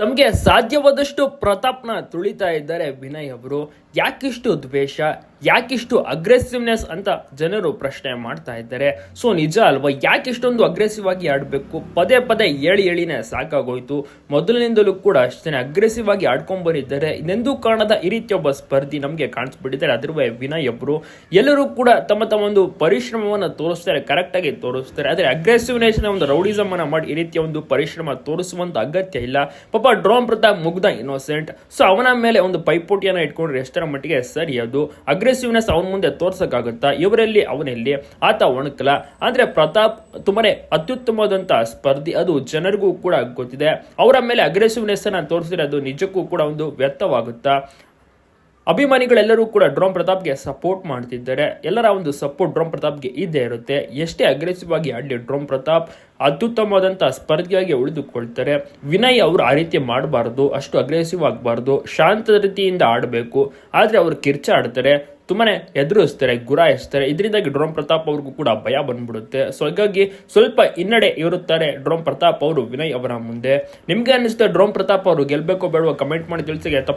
ತಮಗೆ ಸಾಧ್ಯವಾದಷ್ಟು ಪ್ರತಾಪ್ನ ತುಳಿತಾ ಇದ್ದಾರೆ ವಿನಯ್ ಅವರು. ಯಾಕಿಷ್ಟು ದ್ವೇಷ? ಯಾಕಿಷ್ಟು ಅಗ್ರೆಸಿವ್ನೆಸ್ ಅಂತ ಜನರು ಪ್ರಶ್ನೆ ಮಾಡ್ತಾ ಇದ್ದಾರೆ. ಸೊ ನಿಜ ಅಲ್ವಾ? ಯಾಕಿಷ್ಟೊಂದು ಅಗ್ರೆಸಿವ್ ಆಗಿ ಆಡಬೇಕು? ಪದೇ ಪದೇ ಏಳಿ ಏಳಿನೇ ಸಾಕಾಗೋಯ್ತು. ಮೊದಲಿನಿಂದಲೂ ಕೂಡ ಅಷ್ಟೇ ಅಗ್ರೆಸಿವ್ ಆಗಿ ಆಡ್ಕೊಂಡ್ ಇನ್ನೆಂದೂ ಕಾಣದ ಈ ರೀತಿಯ ಒಬ್ಬ ಸ್ಪರ್ಧಿ ನಮಗೆ ಕಾಣಿಸ್ಬಿಟ್ಟಿದ್ದಾರೆ. ಅದ್ರ ವಿನಯ್ ಒಬ್ಬರು ಎಲ್ಲರೂ ಕೂಡ ತಮ್ಮ ತಮ್ಮ ಒಂದು ಪರಿಶ್ರಮವನ್ನು ತೋರಿಸ್ತಾರೆ. ಕರೆಕ್ಟಾಗಿ ತೋರಿಸ್ತಾರೆ. ಆದರೆ ಅಗ್ರೆಸಿವ್ನೆಸ್ ಒಂದು ರೌಡಿಸಮ್ ಅನ್ನ ಮಾಡಿ ಈ ರೀತಿಯ ಒಂದು ಪರಿಶ್ರಮ ತೋರಿಸುವಂತ ಅಗತ್ಯ ಇಲ್ಲ. ಪಾಪ ಡ್ರೋನ್ ಪ್ರತಾಪ್ ಮುಗ್ದ ಇನ್ನೋಸೆಂಟ್ ಸೊ ಅವನ ಮೇಲೆ ಒಂದು ಪೈಪೋಟಿಯನ್ನ ಇಟ್ಕೊಂಡ್ರೆ ಎಷ್ಟರ ಮಟ್ಟಿಗೆ ಸರಿ ಅದು ಅಗ್ರೆಸಿವ್ನೆಸ್ ಅವನ ಮುಂದೆ ತೋರ್ಸಕ್ಕಾಗುತ್ತಾ? ಇವರಲ್ಲಿ ಅವನಲ್ಲಿ ಆತ ಒಣಕಲ. ಅಂದ್ರೆ ಪ್ರತಾಪ್ ತುಂಬಾನೇ ಅತ್ಯುತ್ತಮವಾದಂತಹ ಸ್ಪರ್ಧಿ. ಅದು ಜನರಿಗೂ ಕೂಡ ಗೊತ್ತಿದೆ. ಅವರ ಮೇಲೆ ಅಗ್ರೆಸಿವ್ನೆಸ್ ಅನ್ನ ತೋರಿಸಿದ್ರೆ ಅದು ನಿಜಕ್ಕೂ ಕೂಡ ಒಂದು ವ್ಯರ್ಥವಾಗುತ್ತಾ? ಅಭಿಮಾನಿಗಳೆಲ್ಲರೂ ಕೂಡ ಡ್ರೋಮ್ ಪ್ರತಾಪ್ಗೆ ಸಪೋರ್ಟ್ ಮಾಡ್ತಿದ್ದಾರೆ. ಎಲ್ಲರ ಒಂದು ಸಪೋರ್ಟ್ ಡ್ರೋಮ್ ಪ್ರತಾಪ್ಗೆ ಇದ್ದೇ ಇರುತ್ತೆ. ಎಷ್ಟೇ ಅಗ್ರೆಸಿವ್ ಆಗಿ ಆಡಲಿ ಡ್ರೋಮ್ ಪ್ರತಾಪ್ ಅತ್ಯುತ್ತಮವಾದಂಥ ಸ್ಪರ್ಧಿಯಾಗಿ ಉಳಿದುಕೊಳ್ತಾರೆ. ವಿನಯ್ ಅವರು ಆ ರೀತಿ ಮಾಡಬಾರ್ದು, ಅಷ್ಟು ಅಗ್ರೆಸಿವ್ ಆಗಬಾರ್ದು ಶಾಂತ ರೀತಿಯಿಂದ ಆಡಬೇಕು. ಆದರೆ ಅವರು ಕಿರ್ಚಾಡ್ತಾರೆ ತುಂಬಾ ಎದುರಿಸ್ತಾರೆ, ಗುರಾಯಿಸ್ತಾರೆ. ಇದರಿಂದಾಗಿ ಡ್ರೋಮ್ ಪ್ರತಾಪ್ ಅವ್ರಿಗೂ ಕೂಡ ಭಯ ಬಂದ್ಬಿಡುತ್ತೆ. ಸೊ ಹಾಗಾಗಿ ಸ್ವಲ್ಪ ಹಿನ್ನಡೆ ಇರುತ್ತಾರೆ ಡ್ರೋಮ್ ಪ್ರತಾಪ್ ಅವರು, ವಿನಯ್ ಅವರ ಮುಂದೆ. ನಿಮಗೆ ಅನಿಸುತ್ತೆ ಡ್ರೋಮ್ ಪ್ರತಾಪ್ ಅವರು ಗೆಲ್ಲಬೇಕೋ ಬೇಡವೋ ಕಮೆಂಟ್ ಮಾಡಿ ತಿಳಿಸಿಗೆ ತಪ್ಪ